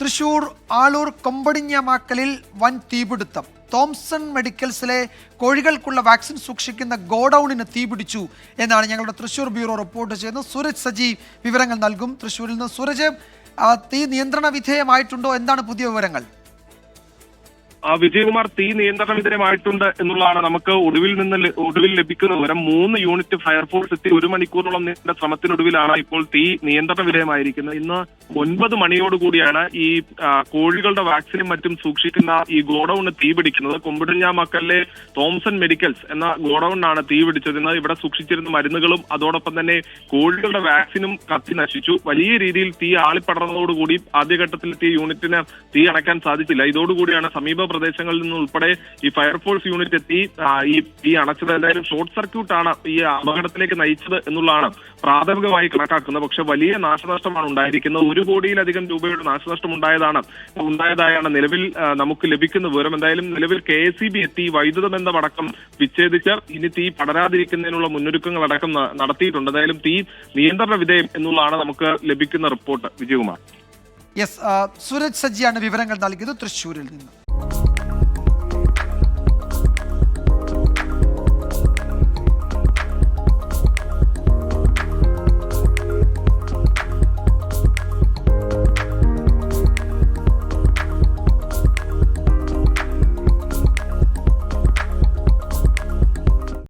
തൃശൂർ ആളൂർ കൊമ്പടിഞ്ഞമാക്കലിൽ വൻ തീപിടുത്തം. Thomson മെഡിക്കൽസിലെ കോഴികൾക്കുള്ള vaccine സൂക്ഷിക്കുന്ന ഗോഡൌണിന് തീപിടിച്ചു എന്നാണ് ഞങ്ങളുടെ തൃശൂർ ബ്യൂറോ റിപ്പോർട്ട് ചെയ്യുന്നത്. സൂരജ് സജീവ് വിവരങ്ങൾ നൽകും. തൃശൂരിൽ നിന്ന് സൂരജ് തീ നിയന്ത്രണ വിധേയമായിട്ടുണ്ടോ? എന്താണ് പുതിയ വിവരങ്ങൾ? വിജയകുമാർ തീ നിയന്ത്രണ വിധേയമായിട്ടുണ്ട് എന്നുള്ളതാണ് നമുക്ക് ഒടുവിൽ നിന്ന് ഒടുവിൽ ലഭിക്കുന്ന വിവരം മൂന്ന് യൂണിറ്റ് ഫയർഫോഴ്സ് എത്തി ഒരു മണിക്കൂറോളം നീണ്ട ശ്രമത്തിനൊടുവിലാണ് ഇപ്പോൾ തീ നിയന്ത്രണ വിധേയമായിരിക്കുന്നത്. ഇന്ന് ഒൻപത് മണിയോടുകൂടിയാണ് ഈ കോഴികളുടെ വാക്സിനും മറ്റും സൂക്ഷിക്കുന്ന ഈ ഗോഡൌണ് തീ പിടിക്കുന്നത്. കൊമ്പിടിഞ്ഞാമക്കലിലെ തോംസൺ മെഡിക്കൽസ് എന്ന ഗോഡൌണിനാണ് തീ പിടിച്ചത്. ഇന്ന് ഇവിടെ സൂക്ഷിച്ചിരുന്ന മരുന്നുകളും അതോടൊപ്പം തന്നെ കോഴികളുടെ വാക്സിനും കത്തി നശിച്ചു. വലിയ രീതിയിൽ തീ ആളിപ്പടർന്നതോടുകൂടി ആദ്യഘട്ടത്തിൽ തീ യൂണിറ്റിന് തീ അണക്കാൻ സാധിച്ചില്ല. ഇതോടുകൂടിയാണ് സമീപ പ്രദേശങ്ങളിൽ നിന്ന് ഉൾപ്പെടെ ഈ ഫയർഫോഴ്സ് യൂണിറ്റ് എത്തി. ഈ ഈ അണച്ചത് എന്തായാലും ഷോർട്ട് സർക്യൂട്ടാണ് ഈ അപകടത്തിലേക്ക് നയിച്ചത് എന്നുള്ളതാണ് പ്രാഥമികമായി കണക്കാക്കുന്നത്. പക്ഷെ വലിയ നാശനഷ്ടമാണ് ഉണ്ടായിരിക്കുന്നത്. ഒരു കോടിയിലധികം രൂപയുടെ നാശനഷ്ടം ഉണ്ടായതാണ്. ഉണ്ടായതായാണ് നിലവിൽ നമുക്ക് ലഭിക്കുന്ന വിവരം. എന്തായാലും നിലവിൽ കെ എസ് ബി എത്തി. വൈദ്യുത ബന്ധമടക്കം വിച്ഛേദിച്ച് ഇനി തീ പടരാതിരിക്കുന്നതിനുള്ള മുന്നൊരുക്കങ്ങൾ അടക്കം നടത്തിയിട്ടുണ്ട്. എന്തായാലും തീ നിയന്ത്രണ വിധേയം എന്നുള്ളതാണ് നമുക്ക് ലഭിക്കുന്ന റിപ്പോർട്ട്. വിജയകുമാർ. യെസ് സൂരജ് സജ്ജിയാണ് വിവരങ്ങൾ നൽകിയത് തൃശ്ശൂരിൽ നിന്ന്. you